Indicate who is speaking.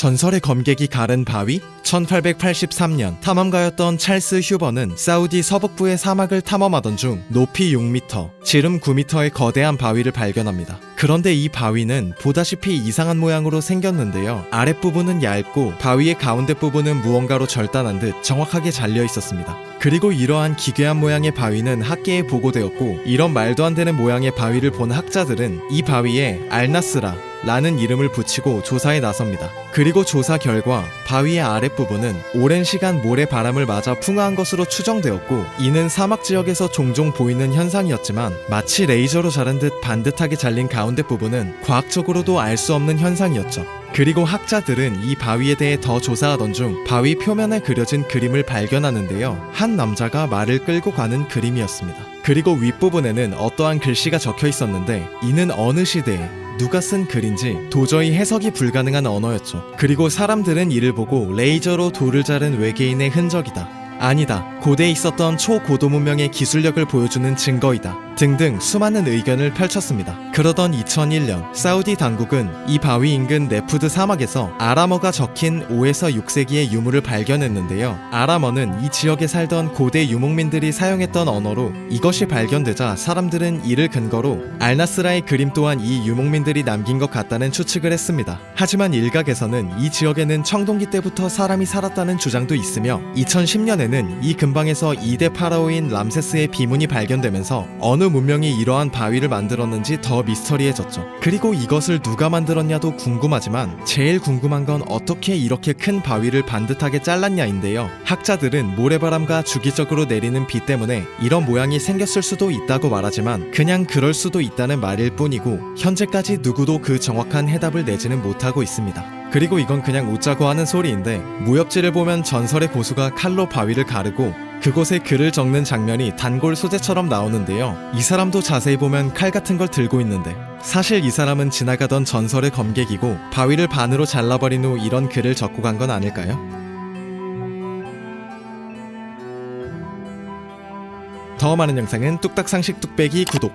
Speaker 1: 전설의 검객이 가른 바위? 1883년 탐험가였던 찰스 휴버는 사우디 서북부의 사막을 탐험하던 중 높이 6m, 지름 9m의 거대한 바위를 발견합니다. 그런데 이 바위는 보다시피 이상한 모양으로 생겼는데요. 아랫부분은 얇고 바위의 가운데 부분은 무언가로 절단한 듯 정확하게 잘려 있었습니다. 그리고 이러한 기괴한 모양의 바위는 학계에 보고되었고 이런 말도 안 되는 모양의 바위를 본 학자들은 이 바위에 알나스라 라는 이름을 붙이고 조사에 나섭니다. 그리고 조사 결과 바위의 아랫부분은 오랜 시간 모래 바람을 맞아 풍화한 것으로 추정되었고 이는 사막 지역에서 종종 보이는 현상이었지만 마치 레이저로 자른 듯 반듯하게 잘린 가운데 부분은 과학적으로도 알 수 없는 현상이었죠. 그리고 학자들은 이 바위에 대해 더 조사하던 중 바위 표면에 그려진 그림을 발견하는데요. 한 남자가 말을 끌고 가는 그림이었습니다. 그리고 윗부분에는 어떠한 글씨가 적혀 있었는데 이는 어느 시대에 누가 쓴 글인지 도저히 해석이 불가능한 언어였죠. 그리고 사람들은 이를 보고 레이저로 돌을 자른 외계인의 흔적이다. 아니다. 고대에 있었던 초고도 문명의 기술력을 보여주는 증거이다. 등등 수많은 의견을 펼쳤습니다. 그러던 2001년 사우디 당국은 이 바위 인근 네푸드 사막에서 아람어가 적힌 5에서 6세기의 유물을 발견했는데요. 아람어는 이 지역에 살던 고대 유목민들이 사용했던 언어로 이것이 발견되자 사람들은 이를 근거로 알나스라의 그림 또한 이 유목민들이 남긴 것 같다는 추측을 했습니다. 하지만 일각에서는 이 지역에는 청동기 때부터 사람이 살았다는 주장도 있으며 2010년에는 이 근방에서 2대 파라오인 람세스의 비문이 발견되면서 어느 문명이 이러한 바위를 만들었는지 더 미스터리해졌죠. 그리고 이것을 누가 만들었냐도 궁금하지만 제일 궁금한 건 어떻게 이렇게 큰 바위를 반듯하게 잘랐냐인데요. 학자들은 모래바람과 주기적으로 내리는 비 때문에 이런 모양이 생겼을 수도 있다고 말하지만 그냥 그럴 수도 있다는 말일 뿐이고 현재까지 누구도 그 정확한 해답을 내지는 못하고 있습니다. 그리고 이건 그냥 웃자고 하는 소리인데 무협지를 보면 전설의 고수가 칼로 바위를 가르고 그곳에 글을 적는 장면이 단골 소재처럼 나오는데요. 이 사람도 자세히 보면 칼 같은 걸 들고 있는데 사실 이 사람은 지나가던 전설의 검객이고 바위를 반으로 잘라버린 후 이런 글을 적고 간 건 아닐까요? 더 많은 영상은 뚝딱상식 뚝배기 구독